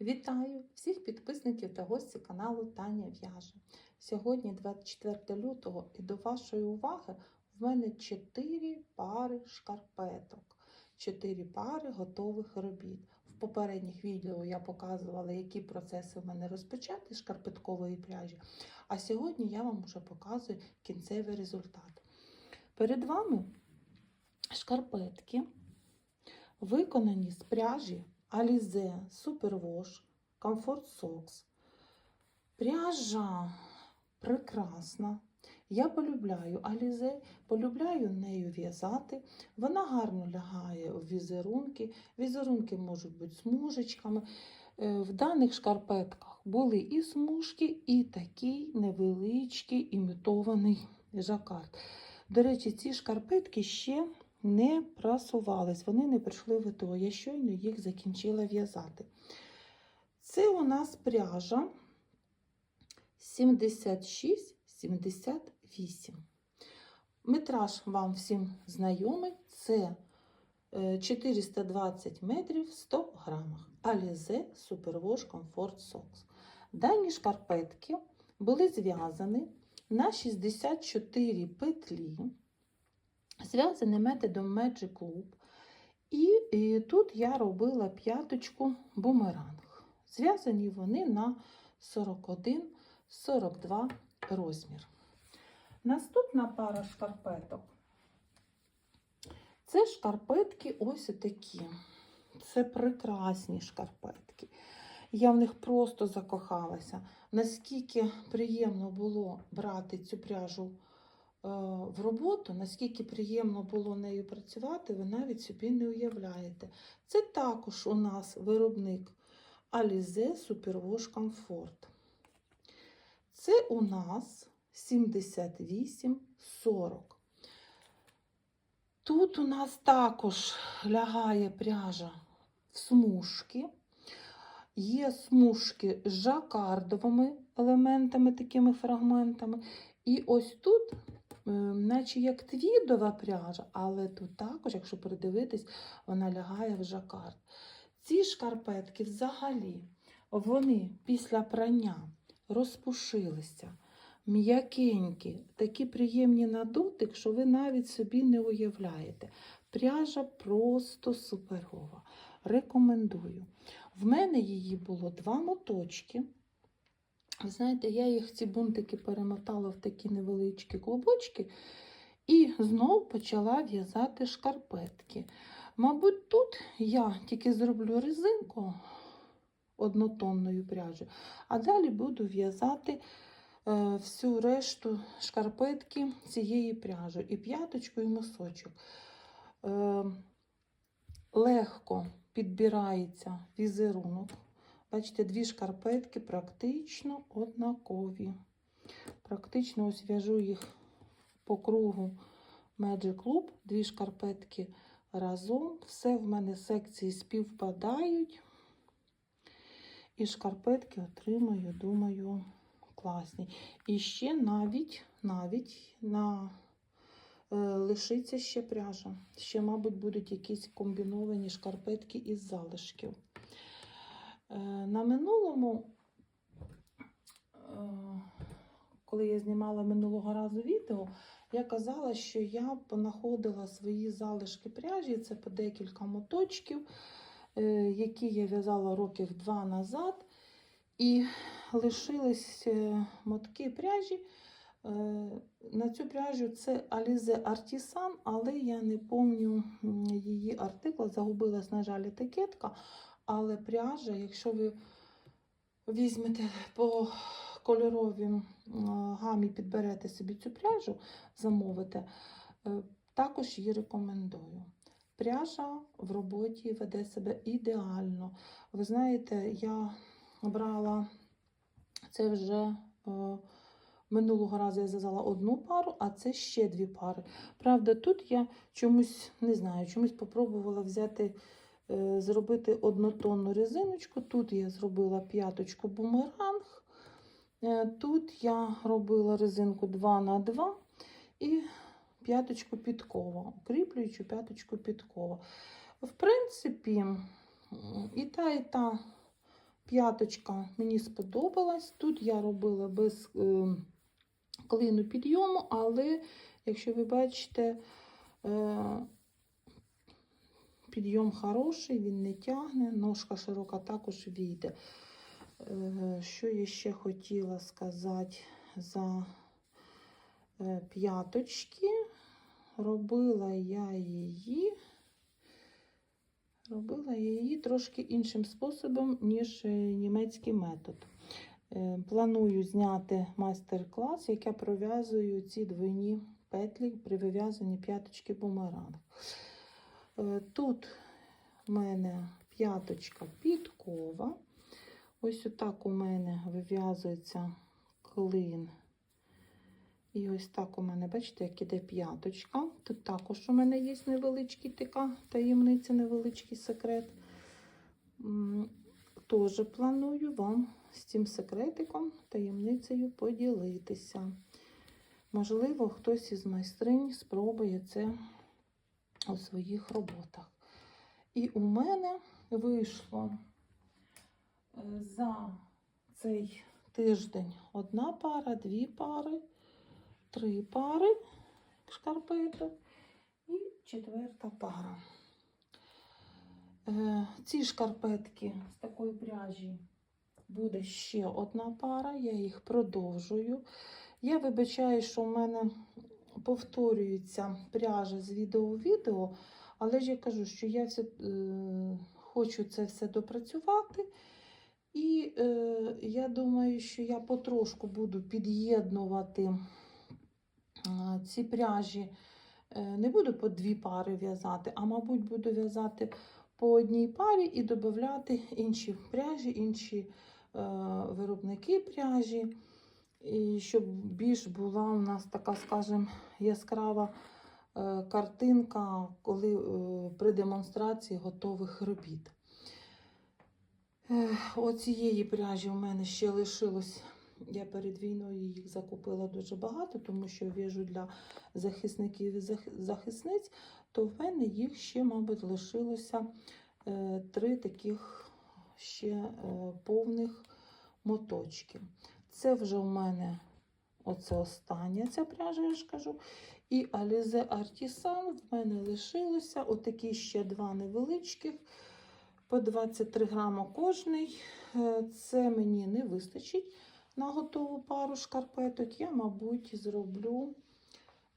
Вітаю всіх підписників та гостів каналу Таня В'яже. Сьогодні 24 лютого і до вашої уваги в мене 4 пари шкарпеток, 4 пари готових робіт. В попередніх відео я показувала, які процеси в мене розпочати з шкарпеткової пряжі. А сьогодні я вам вже показую кінцевий результат. Перед вами шкарпетки, виконані з пряжі Alize Superwash Comfort Socks. Пряжа прекрасна. Я полюбляю Alize, полюбляю нею в'язати. Вона гарно лягає в візерунки. Візерунки можуть бути смужечками. Е, В даних шкарпетках були і смужки, і такий невеличкий імітований жакард. До речі, ці шкарпетки ще не прасувались, вони не прийшли в ІТО. Я щойно їх закінчила в'язати. Це у нас пряжа 76-78. Метраж вам всім знайомий. Це е, 420 метрів 100 грамах. Alize Superwash Comfort Socks. Дані шкарпетки були зв'язані на 64 петлі зв'язаний методом Magic Loop. І, і тут я робила п'яточку бумеранг. Зв'язані вони на 41-42 розмір. Наступна пара шкарпеток. Це шкарпетки ось такі. Це прекрасні шкарпетки. Я в них просто закохалася. Наскільки приємно було брати цю пряжу в роботу, наскільки приємно було нею працювати, ви навіть собі не уявляєте. Це також у нас виробник Alize Superwash Comfort. Це у нас 78,40. Тут у нас також лягає пряжа в смужки. Є смужки з жакардовими елементами, такими фрагментами. І ось тут наче як твідова пряжа, але тут також, якщо придивитись, вона лягає в жакард. Ці шкарпетки взагалі вони після прання розпушилися, м'якенькі, такі приємні на дотик, що ви навіть собі не уявляєте. Пряжа просто суперова. Рекомендую. В мене її було два моточки. Знаєте, я їх ці бунтики перемотала в такі невеличкі клубочки і знов почала в'язати шкарпетки. Мабуть, тут я тільки зроблю резинку однотонною пряжею, а далі буду в'язати е, всю решту шкарпетки цієї пряжі, і п'яточку, і носочок. Е, легко підбирається візерунок. Бачите, дві шкарпетки практично однакові. Практично ось в'яжу їх по кругу Magic Loop, дві шкарпетки разом. Все в мене секції співпадають. І шкарпетки отримаю, думаю, класні. І ще навіть навіть на е, лишиться ще пряжа. Ще, мабуть, будуть якісь комбіновані шкарпетки із залишків. Е, на минулому, е, коли я знімала минулого разу відео, я казала, що я понаходила свої залишки пряжі, це по декілька моточків, е, які я в'язала років два назад. І лишились мотки пряжі. На цю пряжу це Alize Artisan, але я не пам'ятаю її артикла, загубилась, на жаль, етикетка. Але пряжа, якщо ви візьмете по кольоровій гамі, підберете собі цю пряжу, замовите, е, також її рекомендую. Пряжа в роботі веде себе ідеально. Ви знаєте, я брала це вже е, минулого разу я зв'язала одну пару, а це ще дві пари. Правда, тут я чомусь не знаю, чомусь спробувала взяти. Е, зробити однотонну резиночку. Тут я зробила п'яточку бумеранг. Е, тут я робила резинку 2 на 2 і п'яточку підкова, укріплюючу п'яточку підкова. В принципі, і та, і та П'яточка мені сподобалась. Тут я робила без е, клину підйому, але, якщо ви бачите, підйом хороший, він не тягне, ножка широка також війде. Е, Що я ще хотіла сказати за е, п'яточки? Робила я її. Робила я її трошки іншим способом, ніж е, німецький метод. Планую зняти майстер-клас, як я пров'язую ці двойні петлі при вив'язанні п'яточки бумеранг. Е, Тут у мене п'яточка підкова. Ось отак у мене вив'язується клин. І ось так у мене, бачите, як іде п'яточка. Тут також у мене є невеличкий така таємниця, невеличкий секрет. Теж планую вам з цим секретиком, таємницею поділитися. Можливо, хтось із майстринь спробує це у своїх роботах. І у мене вийшло е, за цей тиждень одна пара, дві пари, три пари шкарпеток і четверта пара. Е, Ці шкарпетки з такої пряжі буде ще одна пара, я їх продовжую. Я вибачаю, що в мене повторюється пряжа з відео в відео, але ж я кажу, що я все, е, хочу це все допрацювати. І е, я думаю, що я потрошку буду під'єднувати е, ці пряжі. Е, не буду по дві пари в'язати, а, мабуть, буду в'язати по одній парі і додати інші пряжі, інші е, виробники пряжі. І щоб більш була у нас така, скажімо, яскрава е, картинка, коли е, при демонстрації готових робіт. Оцієї пряжі у мене ще лишилось. Я перед війною їх закупила дуже багато, тому що в'яжу для захисників і зах- захисниць, то в мене їх ще, мабуть, лишилося е, три таких ще повних моточки. Це вже у мене оце остання ця пряжа, я ж кажу. І Alize Artisan в мене лишилося отакі ще два невеличких, по 23 грама кожний. Е, Це мені не вистачить на готову пару шкарпеток. Я, мабуть, зроблю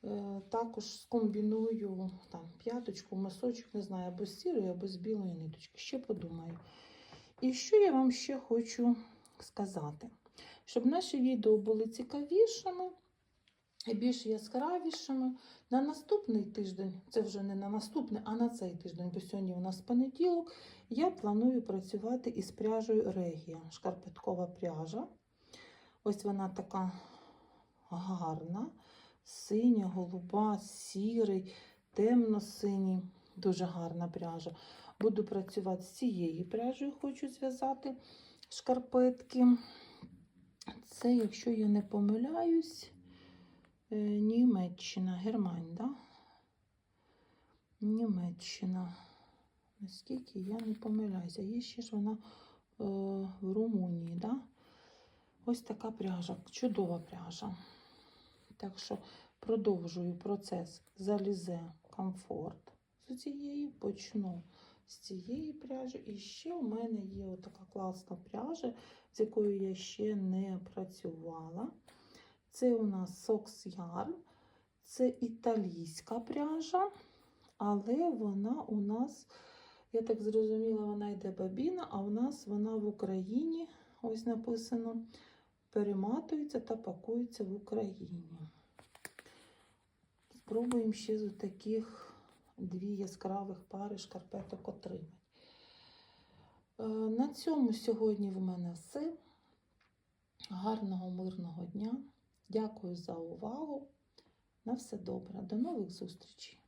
е, також скомбіную там, п'яточку, мисочок, не знаю, або з сірої, або з білої ниточки. Ще подумаю. І що я вам ще хочу сказати? Щоб наші відео були цікавішими і більш яскравішими. На наступний тиждень, це вже не на наступний, а на цей тиждень, бо сьогодні у нас понеділок, я планую працювати із пряжею Регія, шкарпеткова пряжа. Ось вона така гарна, синя, голуба, сірий, темно-синій, дуже гарна пряжа. Буду працювати з цією пряжею, хочу зв'язати шкарпетки. Це, якщо я не помиляюсь, е, Німеччина, Германь, да? Німеччина. Наскільки я не помиляюся. Є ще ж вона е, в Румунії, да? Ось така пряжа, чудова пряжа. Так що продовжую процес залізе комфорт з цієї, почну з цієї пряжі. І ще у мене є така класна пряжа, з якою я ще не працювала. Це у нас Sox Yarn, це італійська пряжа, але вона у нас, я так зрозуміла, вона йде бабіна, а у нас вона в Україні, ось написано, перематується та пакується в Україні. Спробуємо ще з таких дві яскравих пари шкарпеток отримати. Е, На цьому сьогодні в мене все. Гарного, мирного дня. Дякую за увагу. На все добре. До нових зустрічей!